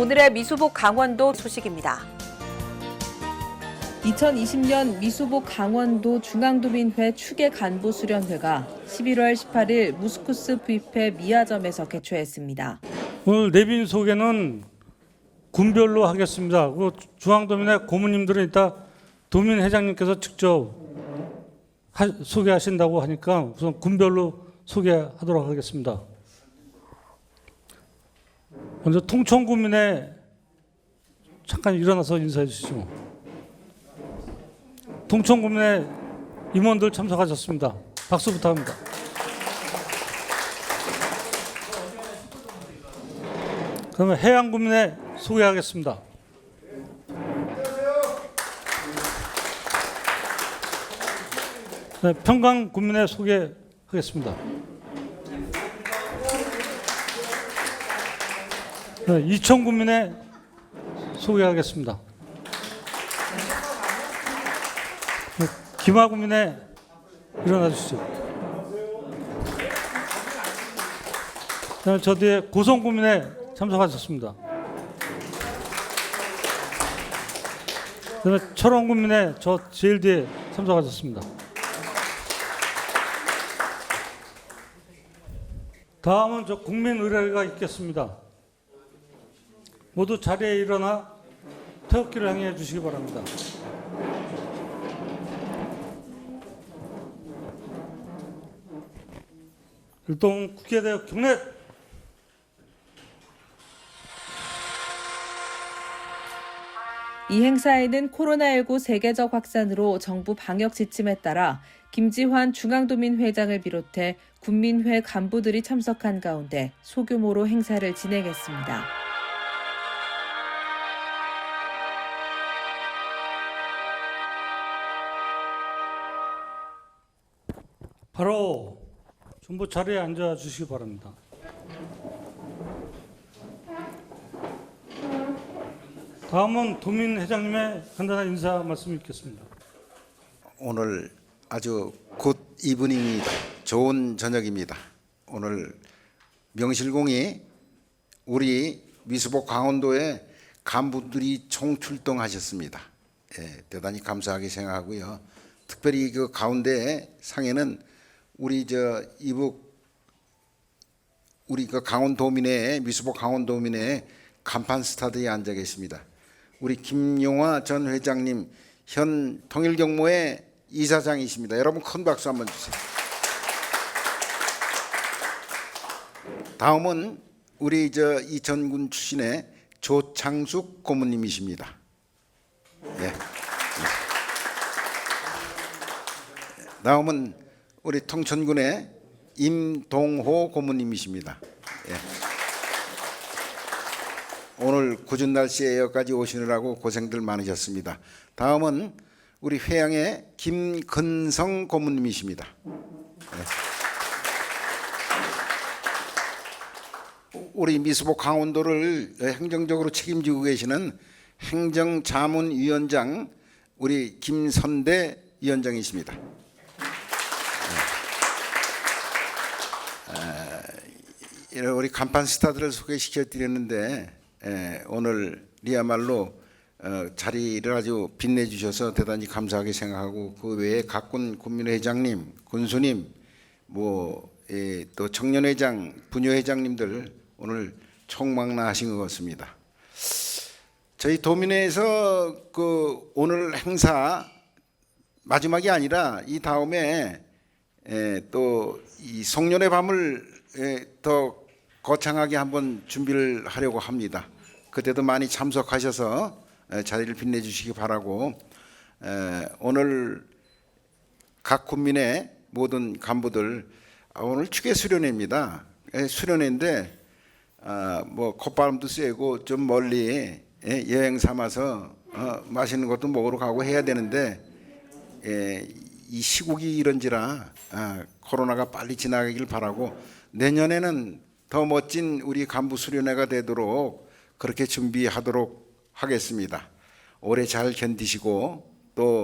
오늘의 미수복 강원도 소식입니다. 2020년 미수복 강원도 중앙도민회 추계 간부 수련회가 11월 18일 무스쿠스 뷔페 미아점에서 개최했습니다. 오늘 내빈 소개는 군별로 하겠습니다. 그 중앙도민회 고모님들은 이따 도민 회장님께서 직접 하- 소개하신다고 하니까 우선 군별로 소개하도록 하겠습니다. 먼저 통천구민회 잠깐 일어나서 인사해 주시죠. 통천구민회 임원들 참석하셨습니다. 박수 부탁합니다. 그러면 해양구민회 소개하겠습니다. 네, 평강구민회 소개하겠습니다. 네, 이천구민회 소개하겠습니다. 네, 김하구민회 일어나 주시죠. 네, 저 뒤에 고성구민회 참석하셨습니다. 그다음에 철원구민회 저 제일 뒤에 참석하셨습니다. 다음은 저 국민의례가 있겠습니다. 모두 자리에 일어나 태극기를 향해 주시기 바랍니다. 일동 국회대학 경례 이 행사에는 코로나19 세계적 확산으로 정부 방역 지침에 따라 김지환 중앙도민 회장을 비롯해 군민회 간부들이 참석한 가운데 소규모로 행사를 진행했습니다. 바로 전부 자리에 앉아 주시기 바랍니다. 다음은 도민 회장님의 간단한 인사 말씀 읽겠습니다. 오늘 아주 굿 이브닝이 좋은 저녁입니다. 오늘 명실공히 우리 미수복 강원도에 간부들이 총출동하셨습니다. 예, 대단히 감사하게 생각하고요. 특별히 그 가운데 상에는 우리 저 이북 우리 그 강원도민의 미수복 강원도민의 간판 스타들이 앉아 계십니다. 우리 김용화 전 회장님 현 통일경무의 이사장이십니다. 여러분 큰 박수 한번 주세요. 다음은 우리 저 이천군 출신의 조창숙 고모님이십니다. 예. 다음은 우리 통천군의 임동호 고모님이십니다. 예. 오늘 궂은 날씨에 여기까지 오시느라고 고생들 많으셨습니다. 다음은 우리 회양의 김근성 고모님이십니다. 네. 우리 미수복 강원도를 행정적으로 책임지고 계시는 행정자문위원장 우리 김선대 위원장이십니다. 이런 우리 간판 스타들을 소개시켜 드렸는데 에, 오늘이야말로 어, 자리를 아주 빛내주셔서 대단히 감사하게 생각하고 그 외에 각군 군민회장님, 군수님, 뭐 또 청년회장, 부녀회장님들 오늘 총망라하신 것 같습니다. 저희 도민회에서 그 오늘 행사 마지막이 아니라 이 다음에 또 이 송년회 밤을 에, 더 거창하게 한번 준비를 하려고 합니다. 그때도 많이 참석하셔서 에, 자리를 빛내주시기 바라고 에, 오늘 각 군민의 모든 간부들 아, 오늘 축계 수련회입니다. 에, 수련회인데 아, 뭐 콧바람도 쐬고 좀 멀리 예, 여행 삼아서 어, 맛있는 것도 먹으러 가고 해야 되는데 예, 이 시국이 이런지라 아, 코로나가 빨리 지나가길 바라고 내년에는 더 멋진 우리 간부 수련회가 되도록 그렇게 준비하도록 하겠습니다. 올해 잘 견디시고 또이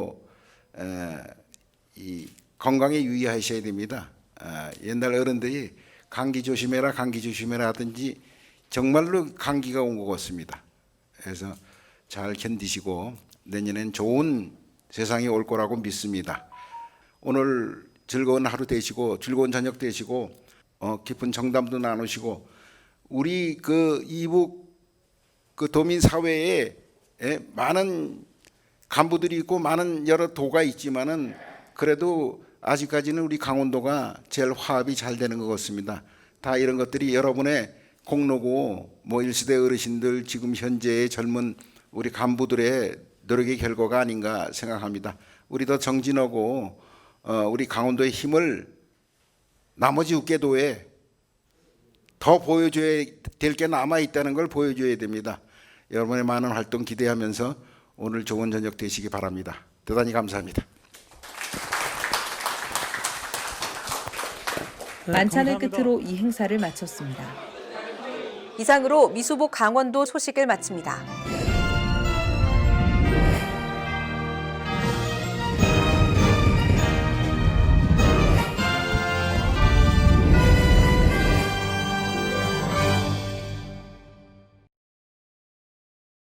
건강에 유의하셔야 됩니다. 아, 옛날 어른들이 감기 조심해라, 감기 조심해라 하든지 정말로 감기가 온 것 같습니다. 해서 잘 견디시고 내년엔 좋은 세상이 올 거라고 믿습니다. 오늘 즐거운 하루 되시고 즐거운 저녁 되시고 어, 깊은 정담도 나누시고 우리 그 이북 그 도민 사회에 예, 많은 간부들이 있고 많은 여러 도가 있지만은 그래도 아직까지는 우리 강원도가 제일 화합이 잘 되는 것 같습니다. 다 이런 것들이 여러분의 공로고 뭐 일시대 어르신들 지금 현재의 젊은 우리 간부들의 노력의 결과가 아닌가 생각합니다. 우리 더 정진하고 어, 우리 강원도의 힘을 나머지 육계도에 더 보여줘야 될 게 남아 있다는 걸 보여줘야 됩니다. 여러분의 많은 활동 기대하면서 오늘 좋은 저녁 되시기 바랍니다. 대단히 감사합니다. 네, 만찬을 감사합니다. 끝으로 이 행사를 마쳤습니다. 이상으로 미수복 강원도 소식을 마칩니다.